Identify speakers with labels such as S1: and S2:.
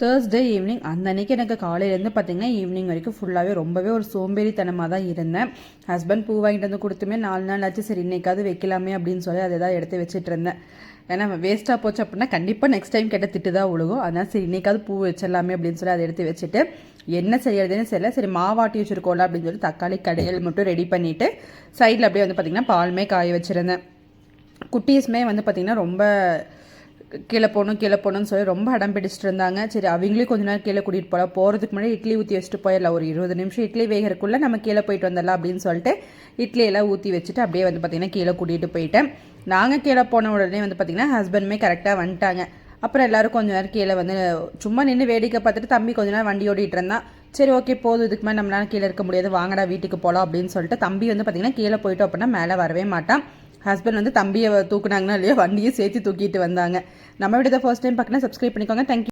S1: Thursday evening அந்த அன்னைக்கு எனக்கு காலையிலேருந்து பார்த்தீங்கன்னா ஈவினிங் வரைக்கும் ஃபுல்லாகவே ரொம்பவே ஒரு சோம்பேறித்தனமாக தான் இருந்தேன். ஹஸ்பண்ட் பூ வாங்கிட்டு வந்து கொடுத்துமே நாலு நாள் ஆச்சு சரி இன்னைக்காவது வைக்கலாமே அப்படின்னு சொல்லி அதை தான் எடுத்து வச்சுட்டு இருந்தேன். ஏன்னா வேஸ்ட்டாக போச்சு அப்படின்னா கண்டிப்பாக நெக்ஸ்ட் டைம் கேட்ட திட்டு தான் ஒழுகும் அதனால் சரி இன்னைக்காவது பூ வச்சிடலாமே அப்படின்னு சொல்லி அதை எடுத்து வச்சுட்டு என்ன செய்யறதுன்னு தெரியல சரி மாவாட்டி வச்சுருக்கோம்ல அப்படின்னு சொல்லி தக்காளி கடையல் மட்டும் ரெடி பண்ணிவிட்டு சைடில் அப்படியே வந்து பார்த்திங்கன்னா பால்மே காய வச்சுருந்தேன். குட்டீஸுமே வந்து பார்த்திங்கன்னா ரொம்ப கீழே போகணும் கீழே போகணும்னு சொல்லி ரொம்ப அடம் பிடிச்சிட்டு இருந்தாங்க. சரி அவங்களையும் கொஞ்ச நேரம் கீழே கூட்டிகிட்டு போகலாம் போகிறதுக்கு முன்னாடி இட்லி ஊற்றி வச்சுட்டு போயிடலாம். ஒரு இருபது நிமிஷம் இட்லி வேகிறக்குள்ளே நம்ம கீழே போயிட்டு வந்துடலாம் அப்படின்னு சொல்லிட்டு இட்லியெல்லாம் ஊற்றி வச்சுட்டு அப்படியே வந்து பார்த்திங்கன்னா கீழே கூட்டிகிட்டு போயிட்டேன். நாங்கள் கீழே போன உடனே வந்து பார்த்திங்கன்னா ஹஸ்பண்டுமே கரெக்டாக வந்துட்டாங்க. அப்புறம் எல்லோரும் கொஞ்ச நேரம் கீழே வந்து சும்மா நின்று வேடிக்கை பார்த்துட்டு தம்பி கொஞ்ச நேரம் வண்டி ஓடிட்டு இருந்தான். சரி ஓகே போதும். இதுக்கு மேலே நம்மளால கீழே இருக்க முடியாது. வாங்கடா வீட்டுக்கு போகலாம் அப்படின்னு சொல்லிட்டு தம்பி வந்து பார்த்திங்கன்னா கீழே போயிட்டோம் அப்படின்னா மேலே வரவே மாட்டான். ஹஸ்பண்ட் வந்து தம்பியை தூக்குனாங்கன்னா இல்லையோ வண்டியை சேர்த்து தூக்கிட்டு வந்தாங்க. நம்ம வீட்டு ஃபர்ஸ்ட் டைம் பார்க்கணும் சப்ஸ்கிரைப் பண்ணிக்கோங்க. Thank you